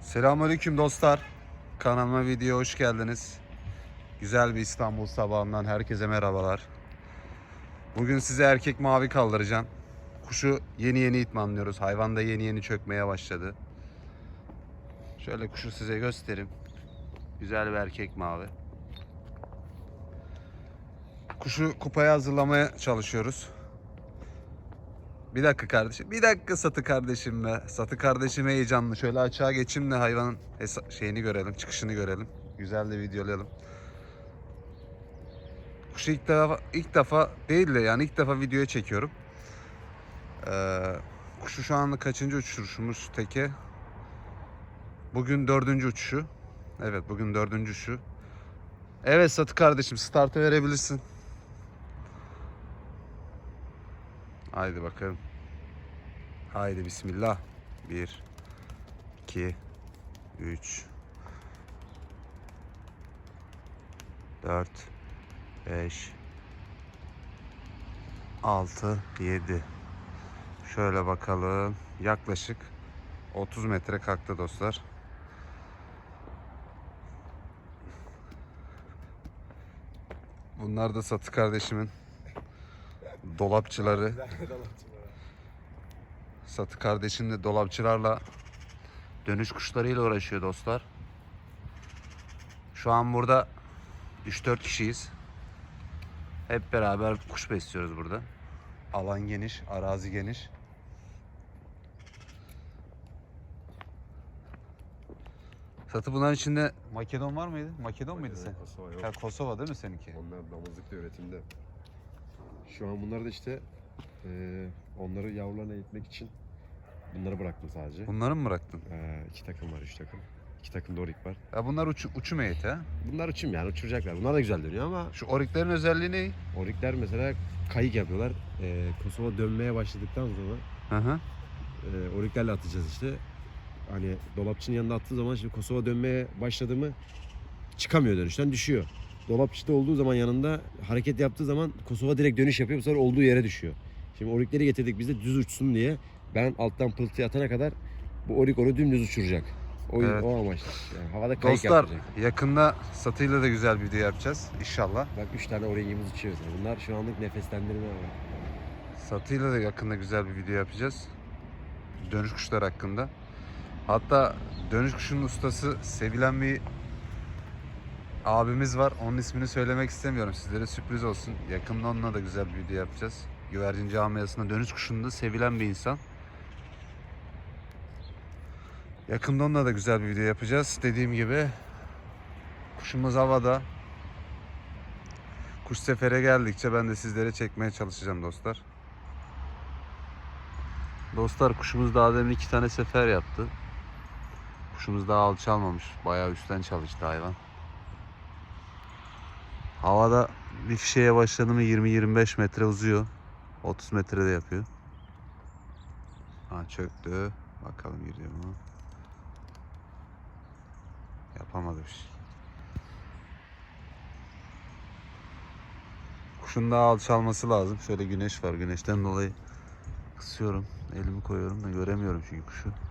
Selamünaleyküm dostlar. Kanalıma video hoş geldiniz. Güzel bir İstanbul sabahından herkese merhabalar. Bugün size erkek mavi kaldıracağım. Kuşu yeni yeni itmanlıyoruz. Hayvan da yeni yeni çökmeye başladı. Şöyle kuşu size göstereyim. Güzel bir erkek mavi. Kuşu kupaya hazırlamaya çalışıyoruz. Bir dakika kardeşim. Bir dakika Satı kardeşim be. Satı kardeşim heyecanlı. Şöyle açığa geçeyim de hayvanın şeyini görelim. Çıkışını görelim. Güzel de videolayalım. Kuşu ilk defa, ilk defa değil de yani ilk defa videoya çekiyorum. Ee, kuşu şu anda kaçıncı uçuruşumuz teke? Bugün dördüncü uçuşu. Evet bugün dördüncü uçuşu. Evet Satı kardeşim startı verebilirsin. Haydi bakalım. Haydi bismillah. 1 2 3 4 5 6 7 Şöyle bakalım. Yaklaşık 30 metre kalktı dostlar. Bunlar da Satı kardeşimin dolapçıları. Satı kardeşim de dolapçılarla dönüş kuşlarıyla uğraşıyor dostlar. Şu an burada 3-4 kişiyiz. Hep beraber kuş besliyoruz burada. Alan geniş, arazi geniş. Satı bunların içinde Makedon var mıydı? Makedon muydu sen? Kosova yok. Ha, Kosova değil mi seninki? Onlar damızlıkta üretimde. Şu an bunlar da işte eee, onları yavrularına eğitmek için bunları bıraktım sadece. Bunları mı bıraktın? Eee iki takım var, üç takım. İki takım da orik var. Ya bunlar uç, uçum heyeti ha? Bunlar uçum yani uçuracaklar. Bunlar da güzel dönüyor ama Şu oriklerin özelliği ne? orikler mesela kayık yapıyorlar. Eee Kosova dönmeye başladıktan sonra Hı hı. eee oriklerle atacağız işte. Hani dolapçının yanında attığı zaman şimdi Kosova dönmeye başladı mı çıkamıyor dönüşten düşüyor. Dolapçıda olduğu zaman yanında hareket yaptığı zaman Kosova direkt dönüş yapıyor. Bu sefer olduğu yere düşüyor. Şimdi orikleri getirdik biz de düz uçsun diye. Ben alttan pıltı atana kadar bu orik onu dümdüz uçuracak. O, Evet. o amaçla. Yani havada kayık Dostlar yapacak. yakında satıyla da güzel bir video yapacağız inşallah. Bak 3 tane orikimiz uçuyor. Bunlar şu anlık nefeslendirme var. Satıyla da yakında güzel bir video yapacağız. Dönüş kuşlar hakkında. Hatta dönüş kuşunun ustası sevilen bir abimiz var. Onun ismini söylemek istemiyorum. Sizlere sürpriz olsun. Yakında onunla da güzel bir video yapacağız. Güvercin camiasında dönüş kuşunda sevilen bir insan. Yakında onunla da güzel bir video yapacağız. Dediğim gibi kuşumuz havada. Kuş sefere geldikçe ben de sizlere çekmeye çalışacağım dostlar. Dostlar kuşumuz daha demin iki tane sefer yaptı. Kuşumuz daha alçalmamış. Bayağı üstten çalıştı hayvan. Havada bir fişeye başladı mı 20-25 metre uzuyor. 30 metre de yapıyor. Ha çöktü. Bakalım gidiyor mu? Yapamadı bir şey. Kuşun daha alçalması lazım. Şöyle güneş var. Güneşten dolayı kısıyorum. Elimi koyuyorum da göremiyorum çünkü kuşu.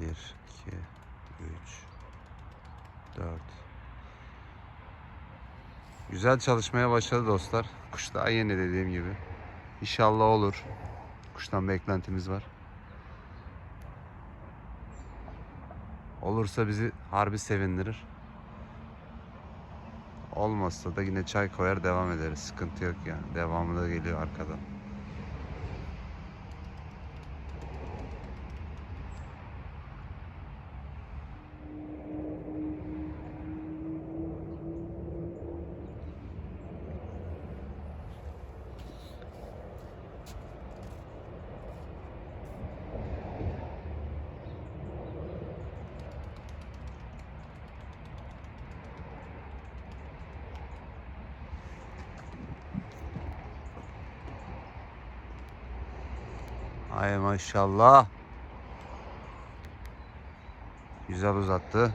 Bir, iki, üç, dört. Güzel çalışmaya başladı dostlar. Kuş daha yeni dediğim gibi. İnşallah olur. Kuştan beklentimiz var. Olursa bizi harbi sevindirir. Olmazsa da yine çay koyar devam ederiz. Sıkıntı yok yani. Devamı da geliyor arkadan. Ay maşallah. Güzel uzattı.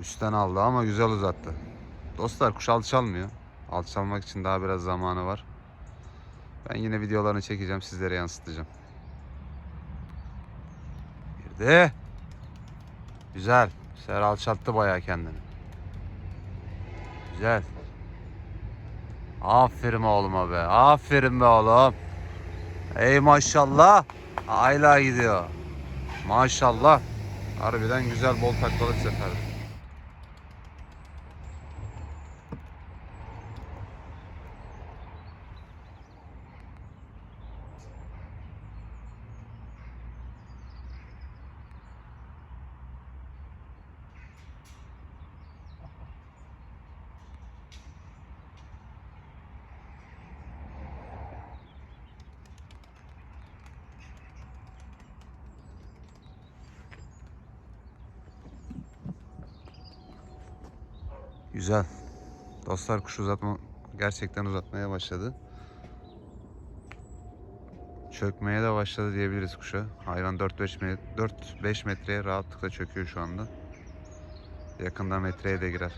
Üstten aldı ama güzel uzattı. Dostlar kuş alçalmıyor. Alçalmak için daha biraz zamanı var. Ben yine videolarını çekeceğim sizlere yansıtacağım. Girdi. Güzel. Ser alçalttı bayağı kendini. Güzel. Aferin oğluma be. Aferin be oğlum. Ey maşallah. Ayla gidiyor. Maşallah. Harbiden güzel bol taklalık seferdi. Güzel. Dostlar kuş uzatma gerçekten uzatmaya başladı. Çökmeye de başladı diyebiliriz kuşa. Hayvan 4-5 4-5 metreye rahatlıkla çöküyor şu anda. Yakında metreye de girer.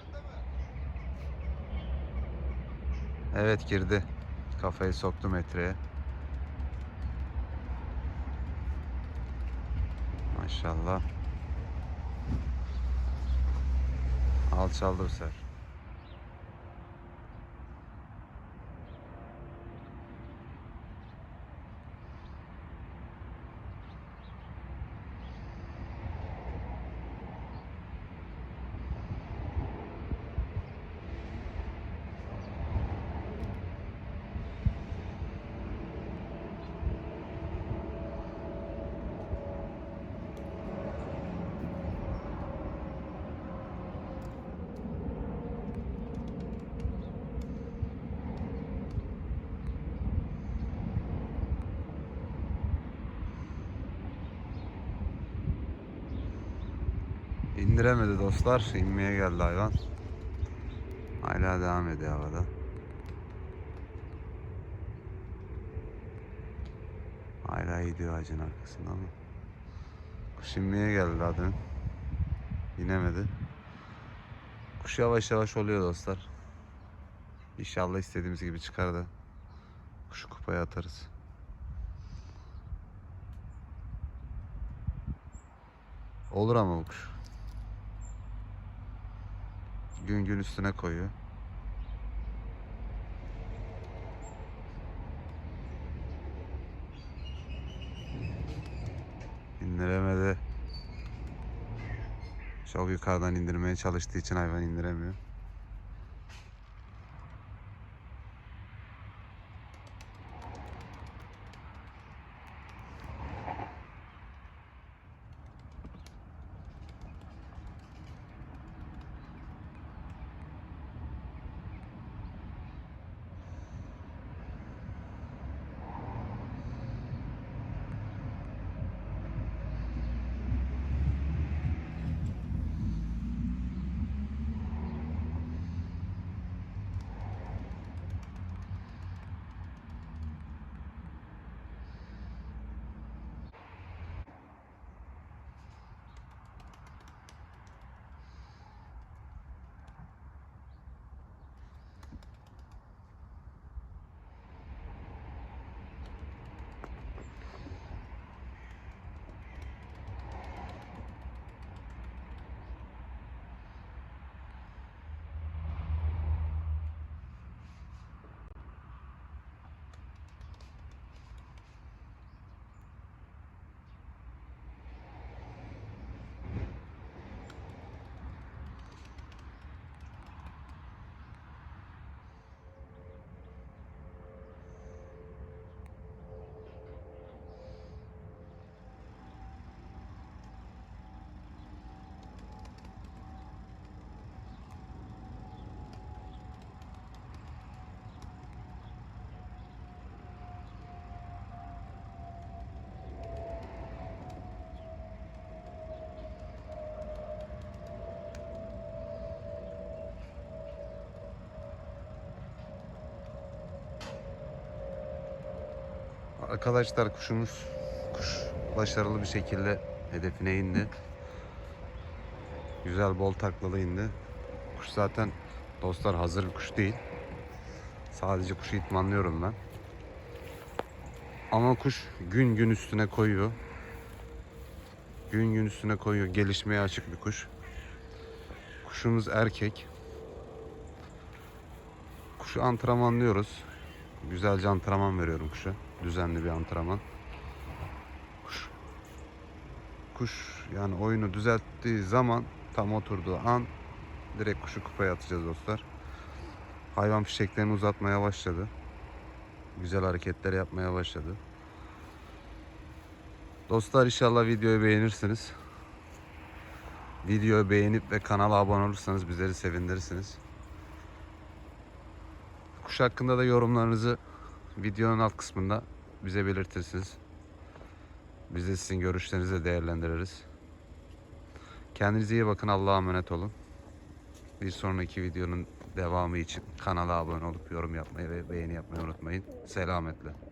Evet girdi. Kafayı soktu metreye. Maşallah. Alçaldı bu sefer. İndiremedi dostlar. İnmeye geldi hayvan. Hala devam ediyor havada. Hala gidiyor ağacın arkasında ama. Kuş inmeye geldi daha dün. İnemedi. Kuş yavaş yavaş oluyor dostlar. İnşallah istediğimiz gibi çıkar da kuşu kupaya atarız. Olur ama bu kuş. Gün gün üstüne koyuyor. İndiremedi. Çok yukarıdan indirmeye çalıştığı için hayvan indiremiyor. Arkadaşlar kuşumuz kuş başarılı bir şekilde hedefine indi. Güzel bol taklalı indi. Kuş zaten dostlar hazır bir kuş değil. Sadece kuşu itmanlıyorum ben. Ama kuş gün gün üstüne koyuyor. Gün gün üstüne koyuyor. Gelişmeye açık bir kuş. Kuşumuz erkek. Kuşu antrenmanlıyoruz. Güzelce antrenman veriyorum kuşa. Düzenli bir antrenman. Kuş, kuş yani oyunu düzelttiği zaman tam oturduğu an direkt kuşu kupaya atacağız dostlar. Hayvan fişeklerini uzatmaya başladı. Güzel hareketler yapmaya başladı. Dostlar inşallah videoyu beğenirsiniz. Videoyu beğenip ve kanala abone olursanız bizleri sevindirirsiniz. Kuş hakkında da yorumlarınızı videonun alt kısmında bize belirtirsiniz. Biz de sizin görüşlerinizi de değerlendiririz. Kendinize iyi bakın. Allah'a emanet olun. Bir sonraki videonun devamı için kanala abone olup yorum yapmayı ve beğeni yapmayı unutmayın. Selametle.